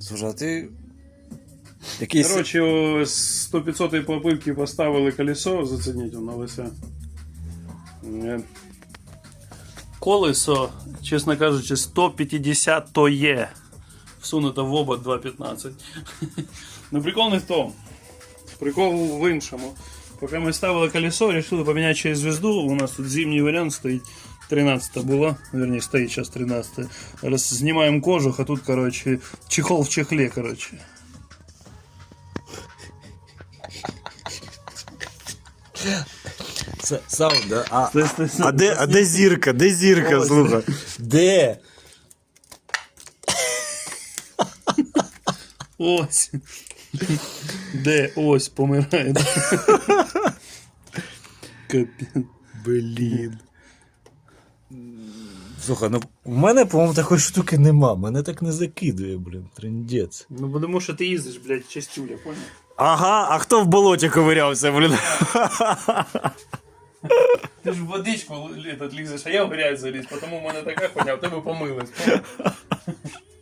Слушай, а ти. Якийсь. Коротше, 100-500 попивки поставили колесо, зацініть на лисе. Е, Колесо, чесно кажучи, 150 то є. Всунуто в обод 2.15. Ну прикол не в тому. Прикол в іншому. Поки ми ставили колесо, вирішили поміняти через звезду. У нас тут зимній варіант стоїть. 13 була, верні, стоїть зараз 13. Зараз знімаємо кожух, а тут, коротше, чехол в чехлі, коротше. Це саунд, да? А, Це- це- це- А де, а де зірка? Де зірка, Ось. слухай? де? Ось. Де ось помирає. Капець. Блін. Слухай, ну у мене, по-моєму, такої штуки нема. Мене так не закидує, блін. Трендець. Ну, бо тому що ти їздиш, блядь, частюля, понял? Ага, а хто в болоті ковирявся, блін? Ти ж в водичку лізеш, а я в грязь заліз, тому в мене така хуйня, в тебе помилась. понял?